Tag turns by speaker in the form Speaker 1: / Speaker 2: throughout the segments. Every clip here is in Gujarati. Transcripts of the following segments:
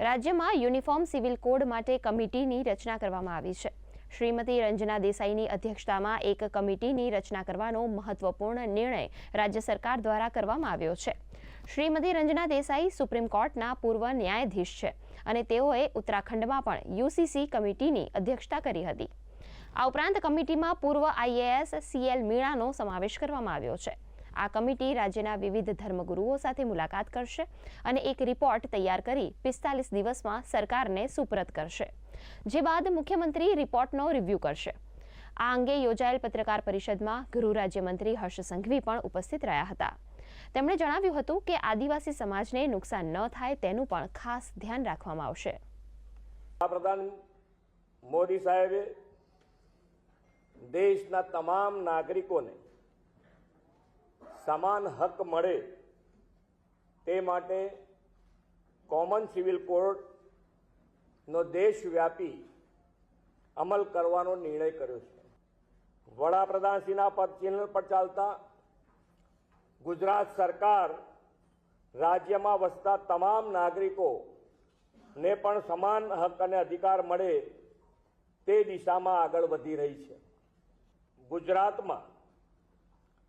Speaker 1: રાજ્યમાં યુનિફોર્મ સિવિલ કોડ માટે કમિટીની રચના કરવામાં આવી છે. શ્રીમતી રંજના દેસાઈની અધ્યક્ષતામાં એક કમિટીની રચના કરવાનો મહત્વપૂર્ણ નિર્ણય રાજ્ય સરકાર દ્વારા કરવામાં આવ્યો છે. શ્રીમતી રંજના દેસાઈ સુપ્રીમ કોર્ટના પૂર્વ ન્યાયાધીશ છે અને તેઓએ ઉત્તરાખંડમાં પણ યુસીસી કમિટીની અધ્યક્ષતા કરી હતી. આ ઉપરાંત કમિટીમાં પૂર્વ આઈએએસ સીએલ મીણાનો સમાવેશ કરવામાં આવ્યો છે. આ કમિટી રાજ્યના વિવિધ ધર્મગુરુઓ સાથે મુલાકાત કરશે અને એક રિપોર્ટ તૈયાર કરી પિસ્તાલીસ દિવસમાં સરકારને સુપરત કરશે, જે બાદ મુખ્યમંત્રી રિપોર્ટનો રિવ્યૂ કરશે. આ અંગે યોજાયેલ પત્રકાર પરિષદમાં ગૃહ રાજ્યમંત્રી હર્ષ સંઘવી પણ ઉપસ્થિત રહ્યા હતા. તેમણે જણાવ્યું હતું કે આદિવાસી સમાજને નુકસાન ન થાય તેનું પણ ખાસ ધ્યાન રાખવામાં આવશે.
Speaker 2: પ્રધાન મોદી સાહેબે દેશના તમામ નાગરિકોને સમાન હક મળે તે માટે કોમન સિવિલ કોડનો દેશવ્યાપી અમલ કરવાનો નિર્ણય કર્યો છે. વડાપ્રધાનશ્રીના પદચિહ્ન પર ચાલતા ગુજરાત સરકાર રાજ્યમાં વસતા તમામ નાગરિકોને પણ સમાન હક અને અધિકાર મળે તે દિશામાં આગળ વધી રહી છે. ગુજરાતમાં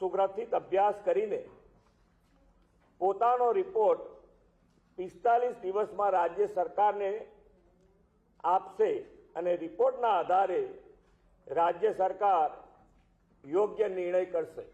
Speaker 2: સુગ્રથિત અભ્યાસ કરીને પોતાનો રિપોર્ટ પિસ્તાલીસ દિવસમાં રાજ્ય સરકારને આપશે અને રિપોર્ટના આધારે રાજ્ય સરકાર યોગ્ય નિર્ણય કરશે.